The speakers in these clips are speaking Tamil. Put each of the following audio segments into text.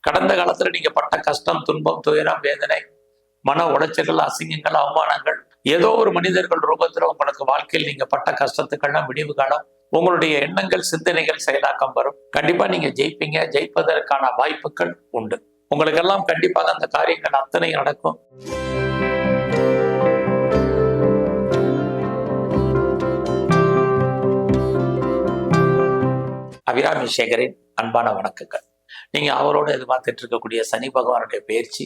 கடந்த காலத்துல நீங்க பட்ட கஷ்டம் துன்பம் துயரம் வேதனை மன உளைச்சல்கள் அசிங்கங்கள் அவமானங்கள் ஏதோ ஒரு மனிதர்கள் ரூபத்துல உங்களுக்கு வாழ்க்கையில் நீங்க பட்ட கஷ்டத்துக்கெல்லாம் விடிவு காலம் உங்களுடைய எண்ணங்கள் சிந்தனைகள் செயலாக்கம் வரும். கண்டிப்பா நீங்க ஜெயிப்பீங்க. ஜெயிப்பதற்கான வாய்ப்புகள் உண்டு. உங்களுக்கெல்லாம் கண்டிப்பாக அந்த காரியங்கள் அத்தனை நடக்கும். அபிராமி சேகரின் அன்பான வணக்கங்கள். நீங்க அவரோட எதிர்பார்த்துட்டு இருக்கக்கூடிய சனி பகவானுடைய பயிற்சி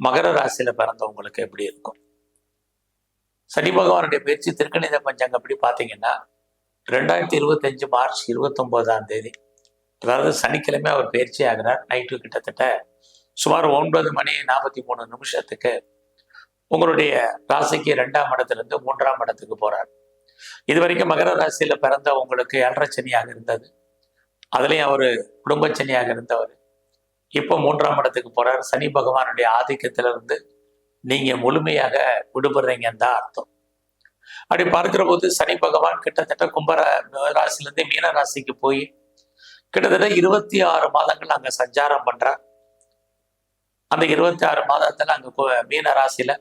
மகர ராசியில பிறந்தவங்களுக்கு எப்படி இருக்கும்? சனி பகவானுடைய பயிற்சி திருக்கணித பஞ்சாங்க அப்படி பார்த்தீங்கன்னா ரெண்டாயிரத்தி இருபத்தஞ்சு மார்ச் இருபத்தொம்போதாம் தேதி அதாவது சனிக்கிழமை அவர் பயிற்சி ஆகிறார். நைட்டு கிட்டத்தட்ட சுமார் ஒன்பது மணி நாற்பத்தி மூணு நிமிஷத்துக்கு உங்களுடைய ராசிக்கு ரெண்டாம் இடத்துலேருந்து மூன்றாம் இடத்துக்கு போகிறார் இது வரைக்கும் மகர ராசியில பிறந்த உங்களுக்கு ஏழரை சனியாக இருந்தது. அதுலேயும் அவர் குடும்பச்சனியாக இருந்தவர். இப்போ மூன்றாம் இடத்துக்கு போகிறார் சனி பகவானுடைய ஆதிக்கத்திலிருந்து இருந்து நீங்க முழுமையாக விடுபடுறீங்கன்னு தான் அர்த்தம். அப்படி பார்க்கிற போது சனி பகவான் கிட்டத்தட்ட கும்பர ராசிலேருந்து மீன ராசிக்கு போய் கிட்டத்தட்ட இருபத்தி ஆறு மாதங்கள் அங்க சஞ்சாரம் பண்ணுறார் அந்த இருபத்தி ஆறு மாதத்துல அங்க மீன ராசியில்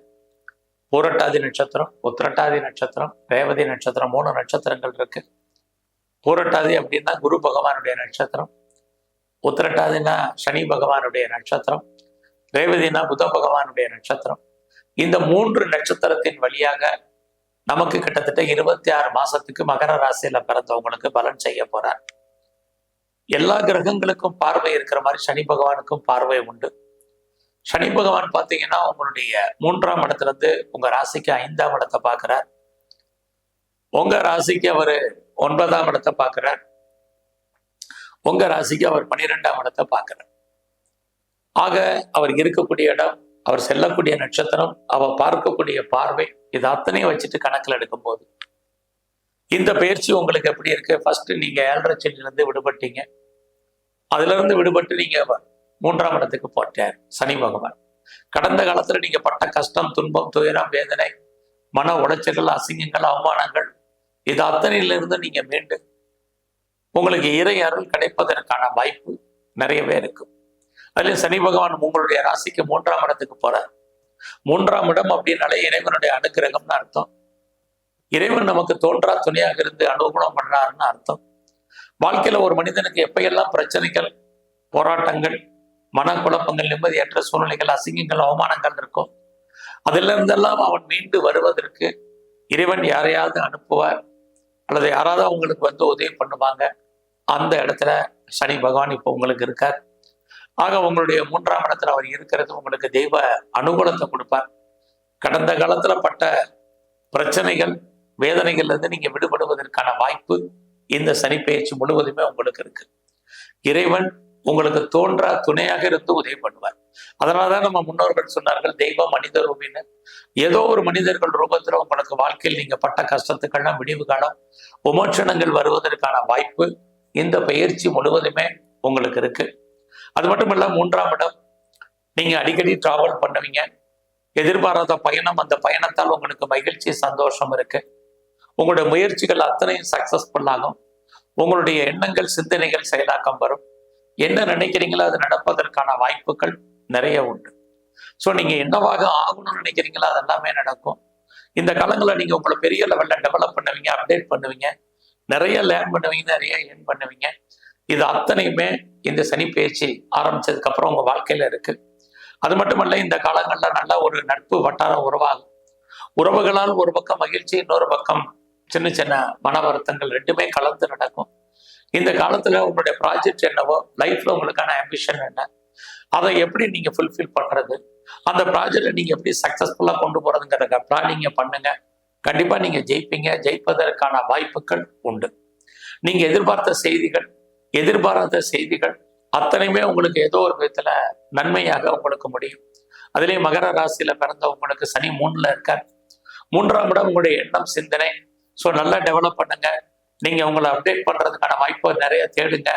பூரட்டாதி நட்சத்திரம் உத்திரட்டாதி நட்சத்திரம் ரேவதி நட்சத்திரம் மூணு நட்சத்திரங்கள் இருக்கு. பூரட்டாதி அப்படின்னா குரு பகவானுடைய நட்சத்திரம். உத்திரட்டாதினா சனி பகவானுடைய நட்சத்திரம். ரேவதினா புத பகவானுடைய நட்சத்திரம். இந்த மூன்று நட்சத்திரத்தின் வழியாக நமக்கு கிட்டத்தட்ட இருபத்தி ஆறு மாசத்துக்கு மகர ராசியில பிறந்தவங்களுக்கு பலன் செய்ய போறார். எல்லா கிரகங்களுக்கும் பார்வை இருக்கிற மாதிரி சனி பகவானுக்கும் பார்வை உண்டு. சனி பகவான் பார்த்தீங்கன்னா உங்களுடைய மூன்றாம் இடத்துல இருந்து உங்க ராசிக்கு ஐந்தாம் இடத்தை பார்க்கிறார். உங்க ராசிக்கு அவர் ஒன்பதாம் இடத்தை பார்க்கிறார். உங்க ராசிக்கு அவர் பன்னிரெண்டாம் இடத்தை பார்க்கிறார். ஆக அவர் இருக்கக்கூடிய இடம் அவர் செல்லக்கூடிய நட்சத்திரம் அவர் பார்க்கக்கூடிய பார்வை இது அத்தனையும் வச்சுட்டு கணக்கில் எடுக்கும்போது. இந்த பயிற்சி உங்களுக்கு எப்படி இருக்கு? ஃபர்ஸ்ட் நீங்க ஏழரை செல்லிலிருந்து விடுபட்டீங்க. அதுல இருந்து விடுபட்டு நீங்க மூன்றாம் இடத்துக்கு போட்டார் சனி பகவான். கடந்த காலத்துல நீங்க பட்ட கஷ்டம் துன்பம் துயரம் வேதனை மன உளைச்சல்கள் அசிங்கங்கள் அவமானங்கள் இது அத்தனையிலிருந்து நீங்க மீண்டு உங்களுக்கு இறை அருள் கிடைப்பதற்கான வாய்ப்பு நிறையவே இருக்கும் அதுலயும் சனி பகவான் உங்களுடைய ராசிக்கு மூன்றாம் இடத்துக்கு போறார். மூன்றாம் இடம் அப்படின்னாலே இறைவனுடைய அனுக்கிரகம்னு அர்த்தம். இறைவன் நமக்கு தோன்றா துணையாக இருந்து அனுகூலம் பண்றாருன்னு அர்த்தம். வாழ்க்கையில ஒரு மனிதனுக்கு எப்பயெல்லாம் பிரச்சனைகள் போராட்டங்கள் மனக்குழப்பங்கள் நிம்மதியற்ற சூழ்நிலைகள் அசிங்கங்கள் அவமானங்கள் இருக்கும் அதுல இருந்தெல்லாம் அவன் மீண்டு வருவதற்கு இறைவன் யாரையாவது அனுப்புவார். அல்லது யாராவது அவங்களுக்கு வந்து உதவி பண்ணுவாங்க அந்த இடத்துல சனி பகவான் இப்போ உங்களுக்கு இருக்கார். ஆக உங்களுடைய மூன்றாம் இடத்துல அவர் இருக்கிறது உங்களுக்கு தெய்வ அனுகூலத்தை கொடுப்பார். கடந்த காலத்துல பட்ட பிரச்சனைகள் வேதனைகள்ல இருந்து நீங்க விடுபடுவதற்கான வாய்ப்பு இந்த சனிப்பெயர்ச்சி முழுவதுமே உங்களுக்கு இருக்கு. இறைவன் உங்களுக்கு தோன்றா துணையாக இருந்து உதவி பண்ணுவார். அதனாலதான் நம்ம முன்னோர்கள் சொன்னார்கள் தெய்வ மனித ரூபின்னு ஏதோ ஒரு மனிதர்கள் ரூபத்துல உங்களுக்கு வாழ்க்கையில் நீங்க பட்ட கஷ்டத்துக்கெல்லாம் விடிவு காலம் விமோச்சனங்கள் வருவதற்கான வாய்ப்பு இந்த பயிற்சி முழுவதுமே உங்களுக்கு இருக்கு. அது மட்டும் இல்ல மூன்றாம் இடம் நீங்க அடிக்கடி டிராவல் பண்ணுவீங்க. எதிர்பாராத பயணம் அந்த பயணத்தால் உங்களுக்கு மகிழ்ச்சி சந்தோஷம் இருக்கு. உங்களுடைய முயற்சிகள் அத்தனையும் சக்சஸ்ஃபுல் ஆகும். உங்களுடைய எண்ணங்கள் சிந்தனைகள் செயலாக்கம் வரும். என்ன நினைக்கிறீங்களோ அது நடப்பதற்கான வாய்ப்புகள் நிறைய உண்டு. ஸோ நீங்க என்னவாக ஆகணும்னு நினைக்கிறீங்களோ அது எல்லாமே நடக்கும். இந்த காலங்களில் நீங்க உங்களை பெரிய லெவல்ல டெவலப் பண்ணுவீங்க அப்டேட் பண்ணுவீங்க. நிறைய லேர்ன் பண்ணுவீங்க நிறைய ஏர்ன் பண்ணுவீங்க. இது அத்தனையுமே இந்த சனி பயிற்சி ஆரம்பிச்சதுக்கு அப்புறம் உங்க வாழ்க்கையில இருக்கு. அது மட்டுமல்ல இந்த காலங்கள்ல நல்ல ஒரு நட்பு வட்டாரம் உருவாகும். உறவுகளால் ஒரு பக்கம் மகிழ்ச்சி இன்னொரு பக்கம் சின்ன சின்ன மன வருத்தங்கள் ரெண்டுமே கலந்து நடக்கும். இந்த காலத்துல உங்களுடைய ப்ராஜெக்ட் என்னவோ லைஃப்ல உங்களுக்கான ஆம்பிஷன் என்ன அதை எப்படி நீங்க ஃபுல்ஃபில் பண்றது அந்த ப்ராஜெக்டை நீங்க எப்படி சக்சஸ்ஃபுல்லா கொண்டு போறதுங்கிறத பிளானிங்க பண்ணுங்க. கண்டிப்பா நீங்க ஜெயிப்பீங்க. ஜெயிப்பதற்கான வாய்ப்புகள் உண்டு. நீங்க எதிர்பார்த்த செய்திகள் எதிர்பாராத செய்திகள் அத்தனையுமே உங்களுக்கு ஏதோ ஒரு விதத்துல நன்மையாக உங்களுக்கு முடியும். அதுலேயும் மகர ராசியில பிறந்த உங்களுக்கு சனி மூணுல இருக்கார். மூன்றாம் இடம் உங்களுடைய எண்ணம் சிந்தனை. ஸோ நல்லா டெவலப் பண்ணுங்க. நீங்க உங்களை அப்டேட் பண்றதுக்கான வாய்ப்பை நிறைய தேடுங்க.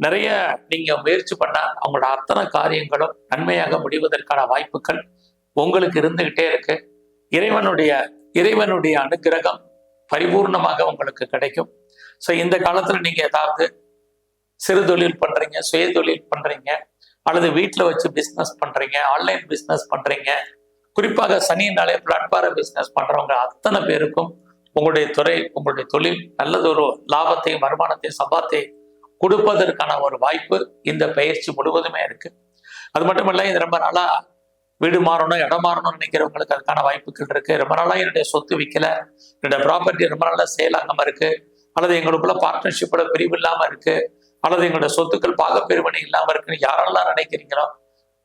நிறைய நீங்க முயற்சி பண்ணா அவங்களோட அத்தனை காரியங்களும் நன்மையாக முடிவதற்கான வாய்ப்புகள் உங்களுக்கு இருந்துகிட்டே இருக்கு. இறைவனுடைய இறைவனுடைய அனுக்கிரகம் பரிபூர்ணமாக உங்களுக்கு கிடைக்கும். ஸோ இந்த காலத்துல நீங்க ஏதாவது சிறு தொழில் பண்றீங்க சுய தொழில் பண்றீங்க அல்லது வீட்டில் வச்சு பிஸ்னஸ் பண்றீங்க ஆன்லைன் பிஸ்னஸ் பண்றீங்க குறிப்பாக சனியினாலே பிளாட்பார பிஸ்னஸ் பண்றவங்க அத்தனை பேருக்கும் உங்களுடைய துறை உங்களுடைய தொழில் நல்லதொரு லாபத்தையும் வருமானத்தையும் சம்பாத்தை கொடுப்பதற்கான ஒரு வாய்ப்பு இந்த பயிற்சி முழுவதுமே இருக்கு. அது மட்டும் இல்ல இது ரொம்ப நாளா வீடு மாறணும் இடம் மாறணும்னு நினைக்கிறவங்களுக்கு அதுக்கான வாய்ப்புகள் இருக்கு. ரொம்ப நாளா என்னுடைய சொத்து விற்கல என்னுடைய ப்ராப்பர்ட்டி ரொம்ப நாளா சேல் ஆகாம இருக்கு. அல்லது எங்களுக்குள்ள பார்ட்னர்ஷிப்போட பிரிவு இல்லாம இருக்கு. அல்லது எங்களுடைய சொத்துக்கள் பாகப்பெருமணி இல்லாம இருக்குன்னு யாரெல்லாம் நினைக்கிறீங்களோ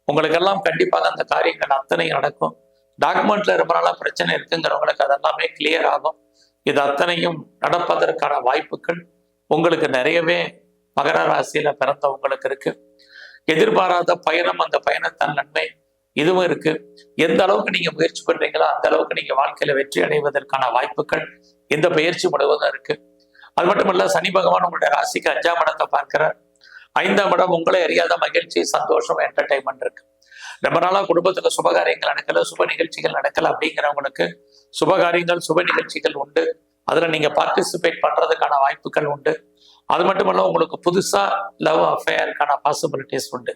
உங்களுக்கெல்லாம் கண்டிப்பாக அந்த காரியங்கள் அத்தனை நடக்கும். டாக்குமெண்ட்ல ரொம்ப நாளா பிரச்சனை இருக்குங்கிறவங்களுக்கு அதெல்லாமே கிளியர் ஆகும். இது அத்தனையும் நடப்பதற்கான வாய்ப்புகள் உங்களுக்கு நிறையவே மகர ராசியில பிறந்தவங்களுக்கு இருக்கு. எதிர்பாராத பயணம் அந்த பயணத்தின் நன்மை இதுவும் இருக்கு. எந்த அளவுக்கு நீங்க முயற்சி பண்றீங்களோ அந்த அளவுக்கு நீங்க வாழ்க்கையில வெற்றி அடைவதற்கான வாய்ப்புகள் இந்த பயிற்சி முழுவதும் இருக்கு. அது மட்டும் இல்ல சனி பகவான் உங்களுடைய ராசிக்கு அஞ்சாம் இடத்தை பார்க்கிறார். ஐந்தாம் இடம் உங்களை அறியாத மகிழ்ச்சி சந்தோஷம் என்டர்டைன்மெண்ட் இருக்கு. ரொம்ப நாளா குடும்பத்துல சுபகாரியங்கள் நடக்கல சுப நிகழ்ச்சிகள் நடக்கல அப்படிங்கிறவங்களுக்கு சுபகாரியங்கள் சுப நிகழ்ச்சிகள் உண்டு. அதுல நீங்க பார்ட்டிசிபேட் பண்றதுக்கான வாய்ப்புகள் உண்டு. அது மட்டும் இல்ல உங்களுக்கு புதுசா லவ் அஃபேருக்கான பாசிபிலிட்டிஸ் உண்டு.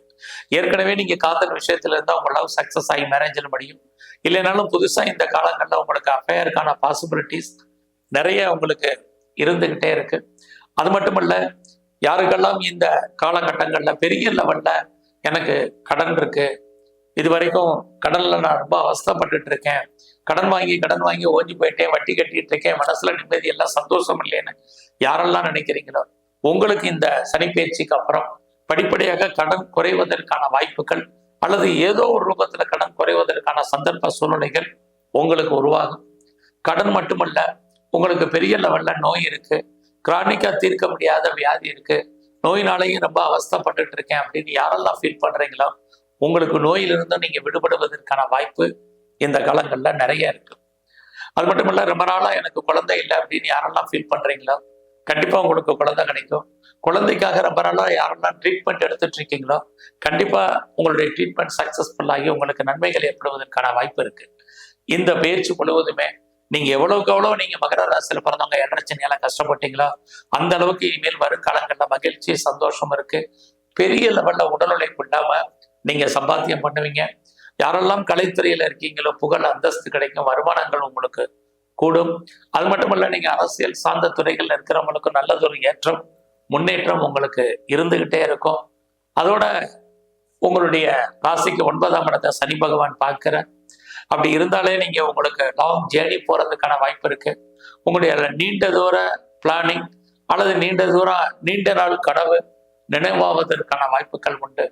ஏற்கனவே நீங்க காதல் விஷயத்துல இருந்தால் உங்க லவ் சக்சஸ் ஆகி மேரேஜில் முடியும். இல்லைனாலும் புதுசா இந்த காலங்கள்ல உங்களுக்கு அஃபேருக்கான பாசிபிலிட்டிஸ் நிறைய உங்களுக்கு இருந்துகிட்டே இருக்கு. அது மட்டும் இல்ல யாருக்கெல்லாம் இந்த காலகட்டங்கள்ல பெரிய லெவலில் எனக்கு கடன் இருக்கு இது வரைக்கும் கடன்ல நான் ரொம்ப அவஸ்தைப்பட்டுட்டு இருக்கேன் கடன் வாங்கி கடன் வாங்கி ஓஞ்சி போயிட்டேன் வட்டி கட்டிட்டு இருக்கேன் மனசுல நிம்மதி எல்லாம் சந்தோஷம் இல்லைன்னு யாரெல்லாம் நினைக்கிறீங்களோ உங்களுக்கு இந்த சனிப்பயிற்சிக்கு அப்புறம் படிப்படியாக கடன் குறைவதற்கான வாய்ப்புகள் அல்லது ஏதோ ஒரு ரூபத்துல கடன் குறைவதற்கான சந்தர்ப்ப சூழ்நிலைகள் உங்களுக்கு உருவாகும். கடன் மட்டுமல்ல உங்களுக்கு பெரிய லெவல்ல நோய் இருக்கு. கிரானிக்கா தீர்க்க முடியாத வியாதி இருக்கு. நோயினாலையும் ரொம்ப அவஸ்தப்பட்டு இருக்கேன் அப்படின்னு யாரெல்லாம் ஃபீல் பண்றீங்களோ உங்களுக்கு நோயிலிருந்தும் நீங்க விடுபடுவதற்கான வாய்ப்பு இந்த காலங்கள்ல நிறைய இருக்கு. அது மட்டும் இல்ல ரொம்ப நாளா எனக்கு குழந்தை இல்லை அப்படின்னு யாரெல்லாம் ஃபீல் பண்றீங்களோ? கண்டிப்பா உங்களுக்கு குழந்தை கிடைக்கும். குழந்தைக்காக ரொம்ப நாளா யாரெல்லாம் ட்ரீட்மெண்ட் எடுத்துட்டு இருக்கீங்களோ கண்டிப்பா உங்களுடைய ட்ரீட்மெண்ட் சக்சஸ்ஃபுல் ஆகி உங்களுக்கு நன்மைகள் ஏற்படுவதற்கான வாய்ப்பு இருக்கு. இந்த பயிற்சி முழுவதுமே நீங்க எவ்வளவுக்கு எவ்வளவு நீங்க மகர ராசியில பிறந்தவங்க எண்ணச்சனையால கஷ்டப்பட்டீங்களோ அந்த அளவுக்கு இனிமேல் வரும் மகிழ்ச்சி சந்தோஷம் இருக்கு. பெரிய லெவல்ல உடல் உழைப்பு இல்லாம நீங்க சம்பாத்தியம் பண்ணுவீங்க. யாரெல்லாம் கலைத்துறையில் இருக்கீங்களோ புகழ் அந்தஸ்து கிடைக்கும் வருமானங்கள் உங்களுக்கு கூடும். அது மட்டுமல்ல நீங்க அரசியல் சார்ந்த துறைகள் இருக்கிறவங்களுக்கு நல்லதொரு ஏற்றம் முன்னேற்றம் உங்களுக்கு இருந்துகிட்டே இருக்கும். அதோட உங்களுடைய ராசிக்கு ஒன்பதாம் இடத்தை சனி பகவான் பார்க்கிற அப்படி இருந்தாலே நீங்க உங்களுக்கு லாங் ஜேர்னி போறதுக்கான வாய்ப்பு இருக்கு. உங்களுடைய நீண்ட தூர பிளானிங் அல்லது நீண்ட தூரம் நீண்ட நாள் கனவு நினைவாவதற்கான வாய்ப்புகள் உண்டு.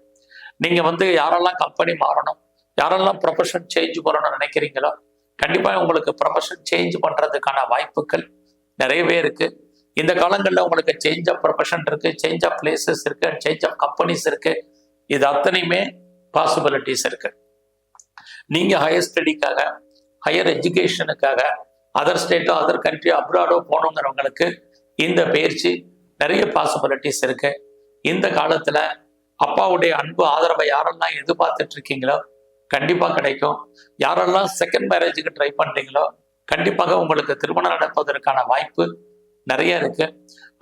நீங்க வந்து யாரெல்லாம் கம்பெனி மாறணும் யாரெல்லாம் ப்ரொஃபஷன் சேஞ்ச் பண்ணணும்னு நினைக்கிறீங்களோ கண்டிப்பா உங்களுக்கு ப்ரொஃபஷன் சேஞ்ச் பண்றதுக்கான வாய்ப்புகள் நிறையவே இருக்கு. இந்த காலங்களில் உங்களுக்கு சேஞ்ச் ஆஃப் ப்ரொஃபஷன் இருக்கு சேஞ்ச் ஆஃப் பிளேசஸ் இருக்கு சேஞ்ச் ஆஃப் கம்பெனிஸ் இருக்கு. இது அத்தனையுமே பாசிபிலிட்டிஸ் இருக்கு. நீங்க ஹையர் ஸ்டடிக்காக ஹையர் எஜுகேஷனுக்காக அதர் ஸ்டேட்டோ அதர் கண்ட்ரி அப்ராடோ போகணுங்கிறவங்களுக்கு இந்த பயிற்சி நிறைய பாசிபிலிட்டிஸ் இருக்கு. இந்த காலத்துல அப்பாவுடைய அன்பு ஆதரவை யாரெல்லாம் எதிர்பார்த்துட்டு இருக்கீங்களோ கண்டிப்பாக கிடைக்கும். யாரெல்லாம் செகண்ட் மேரேஜுக்கு ட்ரை பண்ணுறீங்களோ கண்டிப்பாக உங்களுக்கு திருமணம் நடப்பதற்கான வாய்ப்பு நிறைய இருக்கு.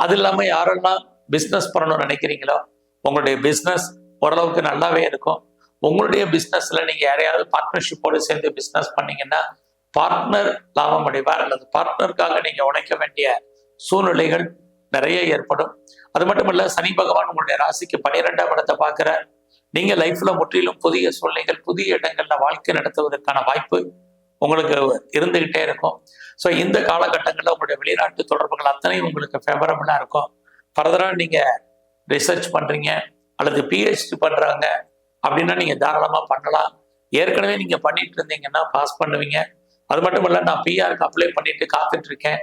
அது இல்லாமல் யாரெல்லாம் பிஸ்னஸ் பண்ணணும்னு நினைக்கிறீங்களோ உங்களுடைய பிஸ்னஸ் ஓரளவுக்கு நல்லாவே இருக்கும். உங்களுடைய பிஸ்னஸில் நீங்கள் யாரையாவது பார்ட்னர்ஷிப்போடு சேர்ந்து பிஸ்னஸ் பண்ணீங்கன்னா பார்ட்னர் லாபம் அடைவார் அல்லது பார்ட்னருக்காக நீங்கள் உழைக்க வேண்டிய சூழ்நிலைகள் நிறைய ஏற்படும். அது மட்டும் இல்லை சனி பகவான் உங்களுடைய ராசிக்கு பன்னிரெண்டாம் இடத்தை பார்க்குற நீங்க லைஃப்ல முற்றிலும் புதிய சூழ்நிலைகள் புதிய இடங்கள்ல வாழ்க்கை நடத்துவதற்கான வாய்ப்பு உங்களுக்கு இருந்துகிட்டே இருக்கும். ஸோ இந்த காலகட்டங்களில் உங்களுடைய வெளிநாட்டு தொடர்புகள் அத்தனையும் உங்களுக்கு ஃபேவரபுளாக இருக்கும். ஃபர்தராக நீங்கள் ரிசர்ச் பண்ணுறீங்க அல்லது பிஹெச்டி பண்ணுறாங்க அப்படின்னா நீங்கள் தாராளமாக பண்ணலாம். ஏற்கனவே நீங்கள் பண்ணிட்டு இருந்தீங்கன்னா பாஸ் பண்ணுவீங்க. அது மட்டும் இல்லை நான் பிஆருக்கு அப்ளை பண்ணிட்டு காத்துட்டு இருக்கேன்.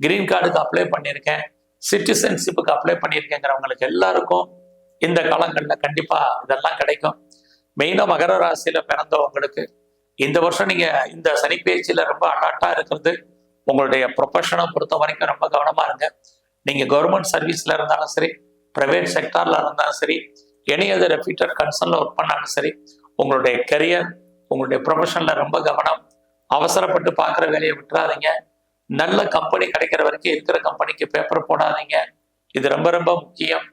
கிரீன் கார்டுக்கு அப்ளை பண்ணியிருக்கேன். சிட்டிசன்ஷிப்புக்கு அப்ளை பண்ணியிருக்கேங்கிறவங்களுக்கு எல்லாருக்கும் இந்த காலங்களில் கண்டிப்பா இதெல்லாம் கிடைக்கும். மெயினா மகர ராசியில பிறந்தவங்களுக்கு இந்த வருஷம் நீங்க இந்த சனிப்பயிற்சியில ரொம்ப அலர்ட்டா இருக்கிறது. உங்களுடைய ப்ரொஃபஷனை பொறுத்த வரைக்கும் ரொம்ப கவனமா இருங்க. நீங்க கவர்மெண்ட் சர்வீஸ்ல இருந்தாலும் சரி பிரைவேட் செக்டார்ல இருந்தாலும் சரி எனி அதர் ரெப்யூட்டட் கன்சர்ன்ல ஒர்க் பண்ணாலும் சரி உங்களுடைய கெரியர் உங்களுடைய ப்ரொஃபஷன்ல ரொம்ப கவனம். அவசரப்பட்டு பார்க்குற வேலையை விட்டுறாதீங்க. நல்ல கம்பெனி கிடைக்கிற வரைக்கும் இருக்கிற கம்பெனிக்கு பேப்பர் போடாதீங்க. இது ரொம்ப ரொம்ப முக்கியம்.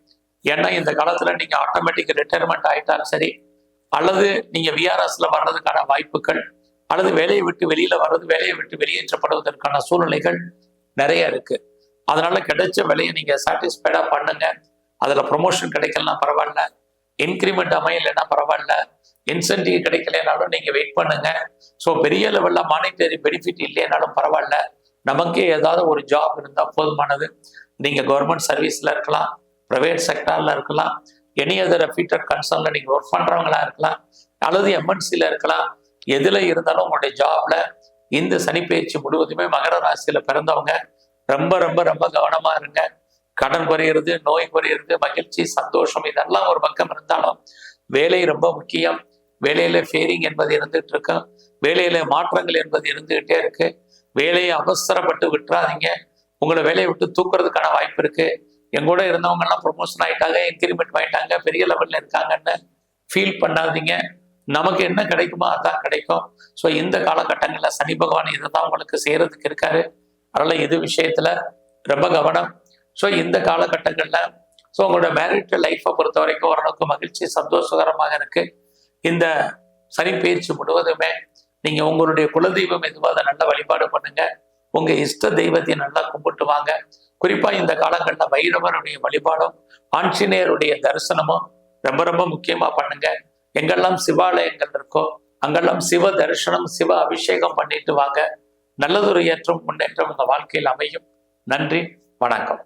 ஏன்னா இந்த காலத்துல நீங்க ஆட்டோமேட்டிக் ரிட்டையர்மெண்ட் ஆயிட்டாலும் சரி அல்லது நீங்க விஆர்எஸ்ல வர்றதுக்கான வாய்ப்புகள் அல்லது வேலையை விட்டு வெளியில வர்றது வேலையை விட்டு வெளியேற்றப்படுவதற்கான சூழ்நிலைகள் நிறைய இருக்கு. அதனால கிடைச்ச வேலையை நீங்க சாட்டிஸ்ஃபைடா பண்ணுங்க. அதுல ப்ரொமோஷன் கிடைக்கலனா பரவாயில்ல. இன்க்ரிமெண்ட் அமையலைன்னா பரவாயில்ல. இன்சென்டிவ் கிடைக்கலனாலும் நீங்க வெயிட் பண்ணுங்க. ஸோ பெரிய லெவல்ல மானிட்டரி பெனிஃபிட் இல்லைனாலும் பரவாயில்ல. நமக்கே ஏதாவது ஒரு ஜாப் இருந்தால் போதுமானது. நீங்க கவர்மெண்ட் சர்வீஸ்ல இருக்கலாம். ப்ரைவேட் செக்டாரில் இருக்கலாம். எனி அதர் ஃபீட்டர் கன்சர்னில் நீங்கள் ஒர்க் பண்ணுறவங்களா இருக்கலாம். அல்லது எம்என்சியில் இருக்கலாம். எதில் இருந்தாலும் உங்களுடைய ஜாப்ல இந்த சனிப்பெயர்ச்சி முழுவதுமே மகர ராசியில் பிறந்தவங்க ரொம்ப ரொம்ப ரொம்ப கவனமாக இருங்க. கடன் குறையிறது நோய் குறையிறது மகிழ்ச்சி சந்தோஷம் இதெல்லாம் ஒரு பக்கம் இருந்தாலும் வேலை ரொம்ப முக்கியம். வேலையில ஃபேரிங் என்பது இருந்துகிட்டு இருக்கும் வேலையில மாற்றங்கள் என்பது இருந்துகிட்டே இருக்கு. வேலையை அவசரப்பட்டு விட்டுறாதீங்க. உங்களை வேலையை விட்டு தூக்குறதுக்கான வாய்ப்பு இருக்கு. என் கூட இருந்தவங்க எல்லாம் ப்ரொமோஷன் ஆயிட்டாங்க இன்க்ரிமெண்ட் ஆயிட்டாங்க பெரிய லெவல்ல இருக்காங்கன்னு ஃபீல் பண்ணாதீங்க. நமக்கு என்ன கிடைக்குமோ அதான் கிடைக்கும். ஸோ இந்த காலகட்டங்களில் சனி பகவான் இதை தான் உங்களுக்கு செய்யறதுக்கு இருக்காரு. அதனால இது விஷயத்துல ரொம்ப கவனம். ஸோ இந்த காலகட்டங்களில் ஸோ உங்களோட மேரிட் லைஃப்பை பொறுத்த வரைக்கும் ஓரளவுக்கு மகிழ்ச்சி சந்தோஷகரமாக இருக்கு. இந்த சனி பயிற்சி முழுவதுமே நீங்க உங்களுடைய குலதெய்வம் எதுவோ அதை நல்லா வழிபாடு பண்ணுங்க. உங்க இஷ்ட தெய்வத்தை நல்லா கும்பிட்டு வாங்க. குறிப்பா இந்த காலங்களில் வைரவருடைய வழிபாடும் ஆஞ்சநேயருடைய தரிசனமும் ரொம்ப ரொம்ப முக்கியமா பண்ணுங்க. எங்கெல்லாம் சிவாலயங்கள் இருக்கோ அங்கெல்லாம் சிவ தரிசனம் சிவ அபிஷேகம் பண்ணிட்டு வாங்க. நல்லதொரு ஏற்றம் முன்னேற்றம் உங்க வாழ்க்கையில் அமையும். நன்றி வணக்கம்.